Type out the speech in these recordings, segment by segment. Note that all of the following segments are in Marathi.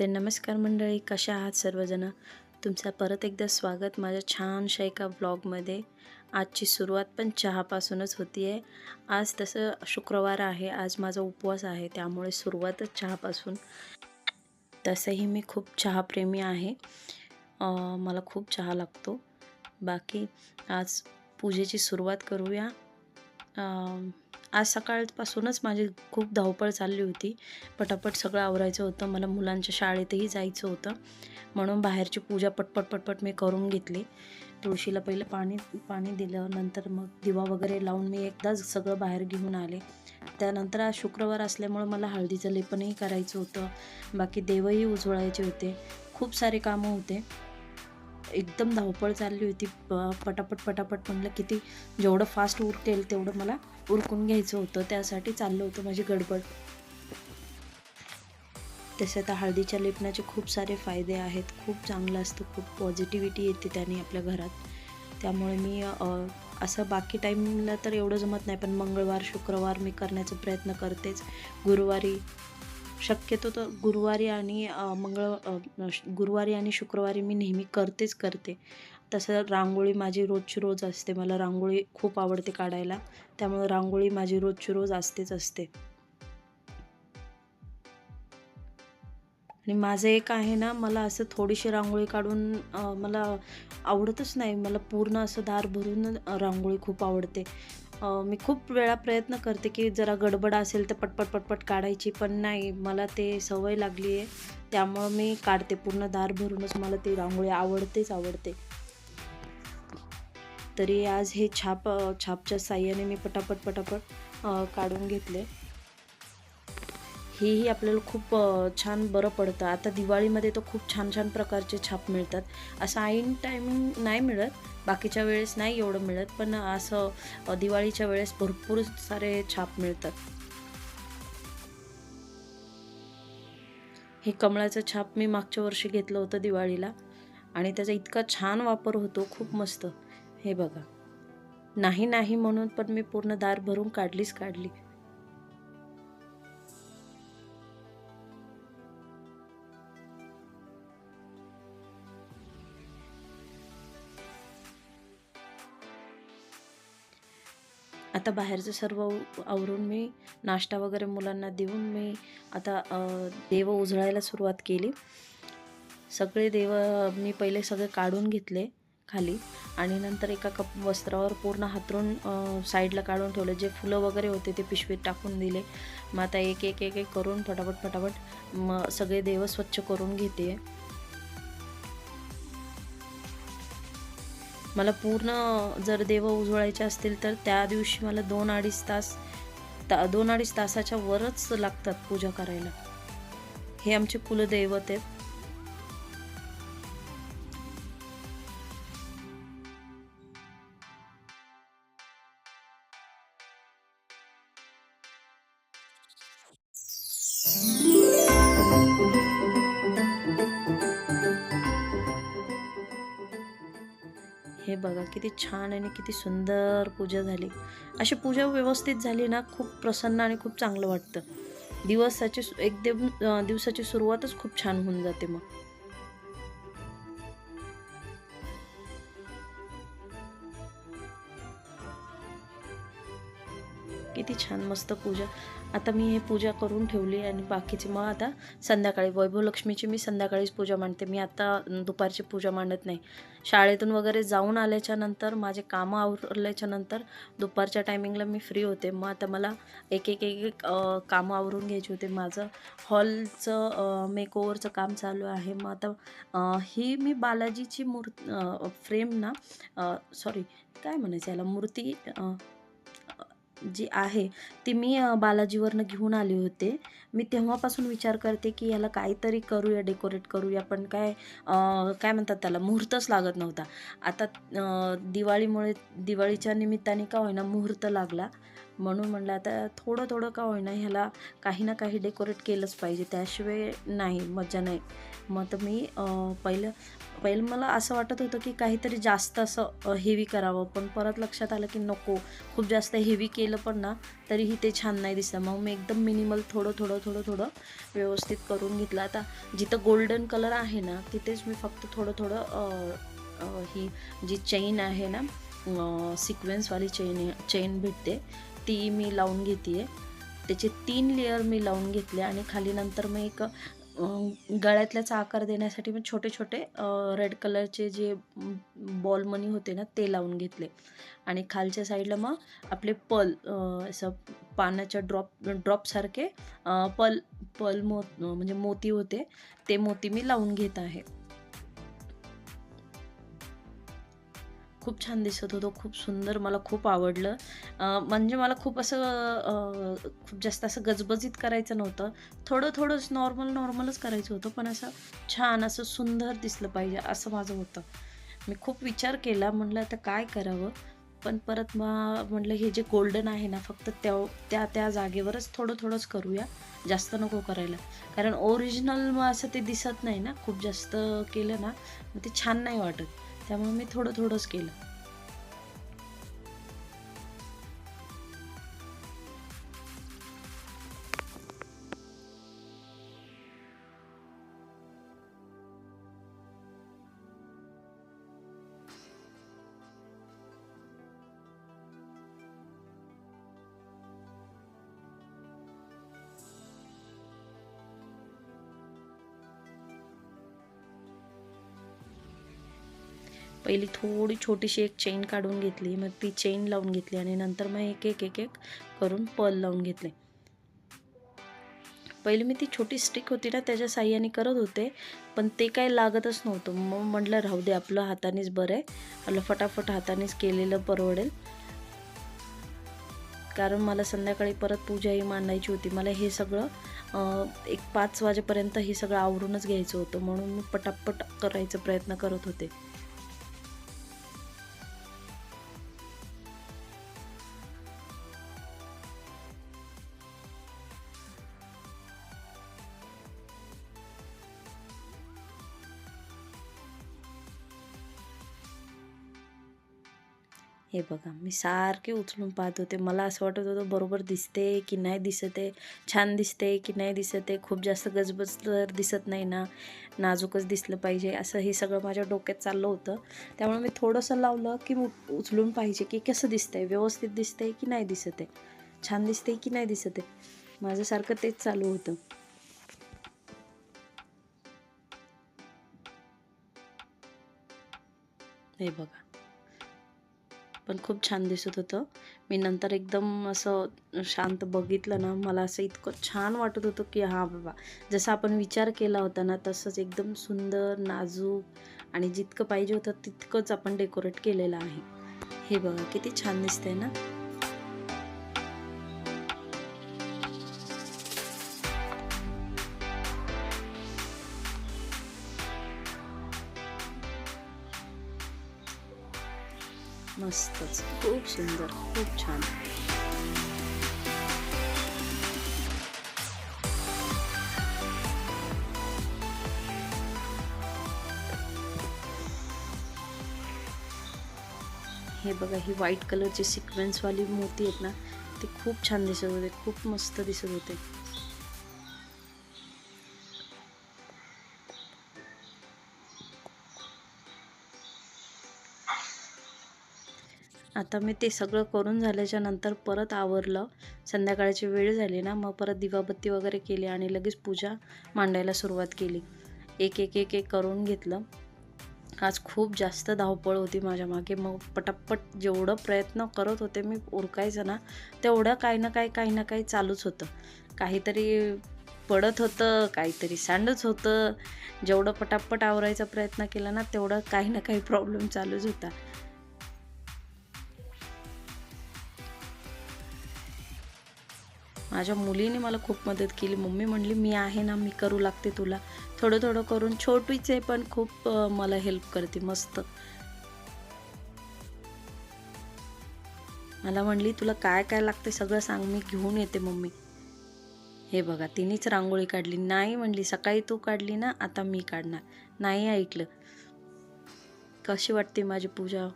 तर नमस्कार मंडळी कशा आहात सर्वजण? तुमचं परत एकदा स्वागत माझ्या छानशा एका ब्लॉगमध्ये. आजची सुरुवात पण चहापासूनच होती आहे आज तसं शुक्रवार आहे आज माझा उपवास आहे त्यामुळे सुरुवातच चहापासून. तसंही मी खूप चहाप्रेमी आहे. मला खूप चहा लागतो. बाकी आज पूजेची सुरुवात करूया. आज सकाळपासूनच माझी खूप धावपळ चालली होती. पटापट सगळं आवरायचं होतं. मला मुलांच्या शाळेतही जायचं होतं. म्हणून बाहेरची पूजा पटपट पटपट मी करून घेतली. तुळशीला पहिलं पाणी पाणी दिलं. नंतर मग दिवा वगैरे लावून मी एकदाच सगळं बाहेर घेऊन आले. त्यानंतर आज शुक्रवार असल्यामुळं मला हळदीचं लेपनही करायचं होतं. बाकी देवही उजवळायचे होते. खूप सारे कामं होते. एकदम धावपळ चालली होती. प- पटापट पटापट म्हणलं किती जेवढं फास्ट उरकेल तेवढं मला उरकून घ्यायचं होतं. त्यासाठी चाललं होतं माझी गडबड. तसे आता हळदीच्या लेपनाचे खूप सारे फायदे आहेत. खूप चांगलं असतं. खूप पॉझिटिव्हिटी येते त्याने आपल्या घरात. त्यामुळे मी असं बाकी टाईमला तर एवढं जमत नाही. पण मंगळवार शुक्रवार मी करण्याचा प्रयत्न करतेच. गुरुवारी शक्यतो तर गुरुवारी आणि मंगळ श- गुरुवारी आणि शुक्रवारी मी नेहमी करतेच करते. तसं रांगोळी माझी रोजची रोज असते. मला रांगोळी खूप आवडते काढायला. त्यामुळे रांगोळी माझी रोजची रोज असतेच असते. आणि माझं एक आहे ना मला असं थोडीशी रांगोळी काढून मला आवडतच नाही. मला पूर्ण असं दार भरून रांगोळी खूप आवडते. मी खूप वेळा प्रयत्न करते की जरा गडबड असेल तर पटपट पटपट काढायची पण नाही मला ते सवय लागली आहे. त्यामुळं मी काढते पूर्ण दार भरूनच मला ती रांगोळी आवडतेच आवडते. तरी आज हे छाप छापच्या साह्याने मी पटापट पटापट काढून घेतले. हेही आपल्याला खूप छान बरं पडतं. आता दिवाळीमध्ये तर खूप छान छान प्रकारचे छाप मिळतात. असं ऐन टायमिंग नाही मिळत. बाकीच्या वेळेस नाही एवढं मिळत. पण असं दिवाळीच्या वेळेस भरपूर सारे छाप मिळतात. हे कमळाचं छाप मी मागच्या वर्षी घेतलं होतं दिवाळीला. आणि त्याचा इतका छान वापर होतो. खूप मस्त. हे बघा. नाही नाही म्हणून पण मी पूर्ण दार भरून काढलीच काढली. आता बाहेरचं सर्व आवरून मी नाश्ता वगैरे मुलांना देऊन मी आता देव उजळायला सुरुवात केली. सगळे देव मी पहिले सगळे काढून घेतले खाली आणि नंतर एका कप वस्त्रावर पूर्ण हातरून साईडला काढून ठेवले. जे फुलं वगैरे होते ते पिशवीत टाकून दिले. मग आता एक एक एक एक करून फटाफट फटाफट मग सगळे देव स्वच्छ करून घेते मला पूर्ण जर देव उजळायचे असतील तर त्या दिवशी मला दोन अडीच तास ता दोन अडीच तासाच्या वरच लागतात पूजा करायला. हे आमचे कुलदैवत आहेत. हे बघा किती छान आणि किती सुंदर पूजा झाली. अशी पूजा व्यवस्थित झाली ना खूप प्रसन्न आणि खूप चांगलं वाटतं. दिवसाची एकदम एक दिवसाची सुरुवातच खूप छान होऊन जाते मग. किती छान मस्त पूजा. आता मी हे पूजा करून ठेवली आणि बाकीची मग आता संध्याकाळी वैभवलक्ष्मीची मी संध्याकाळीच पूजा मांडते. मी आता दुपारची पूजा मांडत नाही. शाळेतून वगैरे जाऊन आल्याच्यानंतर माझे कामं आवरल्याच्या नंतर दुपारच्या टायमिंगला मी फ्री होते. मग आता मला एक एक एक एक कामं आवरून घ्यायची होते. माझं हॉलचं मेकओवरचं काम चालू आहे. मग आता ही मी बालाजीची मूर् फ्रेम ना सॉरी काय म्हणायचं याला? मूर्ती जी आहे ती मी बालाजीवरनं घेऊन आले होते. मी तेव्हापासून विचार करते की याला काहीतरी करूया डेकोरेट करूया पण काय काय म्हणतात त्याला मुहूर्तच लागत नव्हता. आता दिवाळीमुळे दिवाळीच्या निमित्ताने का होईना मुहूर्त लागला. म्हणून म्हणलं आता थोडं थोडं का होईना ह्याला काही ना काही डेकोरेट केलंच पाहिजे. त्याशिवाय नाही मजा नाही. मग तर मी पहिलं पहिलं मला असं वाटत होतं की काहीतरी जास्त असं हेवी करावं. पण परत लक्षात आलं की नको. खूप जास्त हेवी केलं पण ना तरीही ते छान नाही दिसलं. मग मी एकदम मिनिमल थोडं थोडं थोडं थोडं व्यवस्थित करून घेतलं. आता जिथं गोल्डन कलर आहे ना तिथेच मी फक्त थोडं थोडं ही जी चेन आहे ना सिक्वेन्सवाली चेन चेन भेटते. ती मी लावून घेते त्याचे तीन लेअर मी लावून घेतले आणि खाली नंतर मग एक गळ्यातल्याचा आकार देण्यासाठी मी छोटे छोटे रेड कलरचे जे बॉल मनी होते ना ते लावून घेतले. आणि खालच्या साईडला मग आपले पल असं पाण्याच्या ड्रॉप ड्रॉपसारखे पल पल मो म्हणजे मोती होते. ते मोती मी लावून घेत आहे. खूप छान दिसत होतं खूप सुंदर मला खूप आवडलं. म्हणजे मला खूप असं खूप जास्त असं गजबजीत करायचं नव्हतं. थोडं थोडंच नॉर्मल नॉर्मलच करायचं होतं पण असं छान असं सुंदर दिसलं पाहिजे असं माझं होतं. मी खूप विचार केला म्हणलं आता काय करावं? पण परत मग म्हटलं हे जे गोल्डन आहे ना फक्त त्या त्या त्या जागेवरच थोडं थोडंच करूया. जास्त नको करायला. कारण ओरिजिनल मग असं ते दिसत नाही ना खूप जास्त केलं ना मग ते छान नाही वाटत. त्यामुळे मी थोडं थोडंच केलं. पहिली थोडी छोटीशी एक चेन काढून घेतली मग ती चेन लावून घेतली आणि नंतर मग एक एक एक एक करून पल लावून घेतले. पहिले मी ती छोटी स्टिक होती ना त्याच्या साह्याने करत होते पण ते काय लागतच नव्हतं. मग म्हटलं राहू दे आपलं हातानेच बरं आहे. आपलं फटाफट हातानेच केलेलं परवडेल. कारण मला संध्याकाळी परत पूजाही मांडायची होती. मला हे सगळं एक पाच वाजेपर्यंत हे सगळं आवरूनच घ्यायचं होतं. म्हणून मी पटापट करायचा प्रयत्न करत होते. हे बघा मी सारखे उचलून पाहत होते. मला असं वाटत होतं बरोबर दिसते की नाही दिसत आहे छान दिसते की नाही दिसत आहे खूप जास्त गजबज तर दिसत नाही ना नाजूकच दिसलं पाहिजे असं हे सगळं माझ्या डोक्यात चाललं होतं. त्यामुळे मी थोडंसं लावलं की उचलून पाहिजे की कसं दिसतंय व्यवस्थित दिसतंय की नाही दिसत आहे छान दिसते की नाही दिसत आहे माझ्यासारखं तेच चालू होतं. हे बघा. पण खूप छान दिसत होतं. मी नंतर एकदम असं शांत बघितलं ना मला असं इतकं छान वाटत होतं की हां बाबा जसं आपण विचार केला होता ना तसंच एकदम सुंदर नाजूक आणि जितकं पाहिजे होतं तितकंच आपण डेकोरेट केलेलं आहे. हे बघा किती छान दिसतंय ना? मस्तच खूप सुंदर खूप छान हे बघा ही व्हाईट कलरची सिक्वेन्सवाली मोती आहेत ना ते खूप छान दिसत होते खूप मस्त दिसत होते. आता मी ते सगळं करून झाल्याच्यानंतर परत आवरलं. संध्याकाळची वेळ झाली ना मग परत दिवाबत्ती वगैरे केली आणि लगेच पूजा मांडायला सुरुवात केली. एक एक एक एक करून घेतलं. आज खूप जास्त धावपळ होती माझ्या मागे. मग पटापट जेवढं प्रयत्न करत होते मी उरकायचं ना तेवढं काही ना काही काही ना काही चालूच होतं. काहीतरी पडत होतं काहीतरी सांडच होतं. जेवढं पटापट आवरायचा प्रयत्न केला ना तेवढं काही ना काही प्रॉब्लेम चालूच होता. माझ्या मुलीने मला खूप मदत केली. मम्मी म्हणली मी आहे ना मी करू लागते तुला. थोडं थोडं करून छोटीच आहे पण खूप मला हेल्प करते मस्त. मला म्हणली तुला काय काय लागते सगळं सांग मी घेऊन येते मम्मी. हे बघा तिनेच रांगोळी काढली. नाही म्हणली सकाळी तू काढली ना आता मी काढणार. नाही ऐकलं. कशी वाटते माझी पूजा?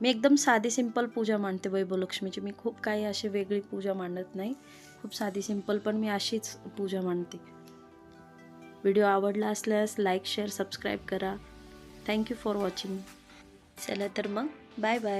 मी एकदम साधी सिंपल पूजा मांडते वैभवलक्ष्मीची मी खूप काही अशी वेगळी पूजा मांडत नाही. खूप साधी सिंपल पण मी अशीच पूजा मांडते. व्हिडिओ आवडला असल्यास लाईक शेअर सबस्क्राईब करा. थँक्यू फॉर वॉचिंग चला तर मग. Bye bye